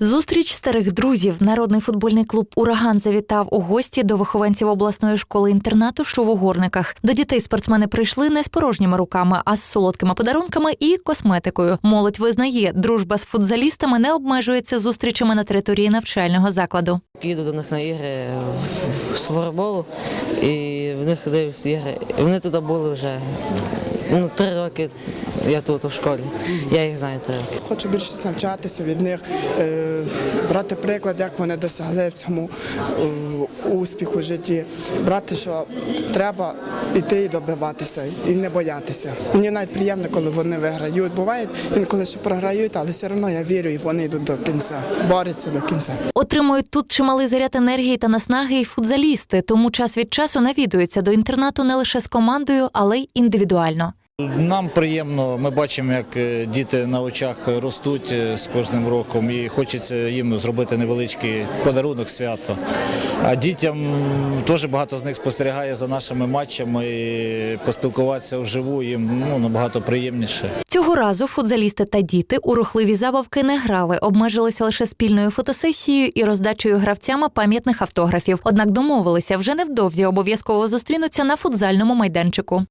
Зустріч старих друзів. Народний футбольний клуб Ураган завітав у гості до вихованців обласної школи інтернату, що в Угорниках. До дітей спортсмени прийшли не з порожніми руками, а з солодкими подарунками і косметикою. Молодь визнає, дружба з футзалістами не обмежується зустрічами на території навчального закладу. Їду до них на ігри в Свороболу і в них дивлюсь, я, Вони туди були вже ну, три роки. Я тут в школі. Я їх знаю три роки. Хочу більше навчатися від них, е, брати приклад, як вони досягли в цьому е, успіху в житті. Брати, що треба йти і добиватися, і не боятися. Мені навіть приємно, коли вони виграють. Буває інколи, що програють, але все одно я вірю, і вони йдуть до кінця, борються до кінця. Отримують тут чималий заряд енергії та наснаги і футзалісти, тому час від часу навідуються до інтернату не лише з командою, але й індивідуально. Нам приємно, ми бачимо, як е, діти на очах ростуть е, з кожним роком, і хочеться їм зробити невеличкий подарунок свято. А дітям теж багато з них спостерігає за нашими матчами, і поспілкуватися вживу їм ну, набагато приємніше. Цього разу футзалісти та діти у рухливі забавки не грали, обмежилися лише спільною фотосесією і роздачею гравцями пам'ятних автографів. Однак домовилися вже невдовзі обов'язково зустрінуться на футзальному майданчику.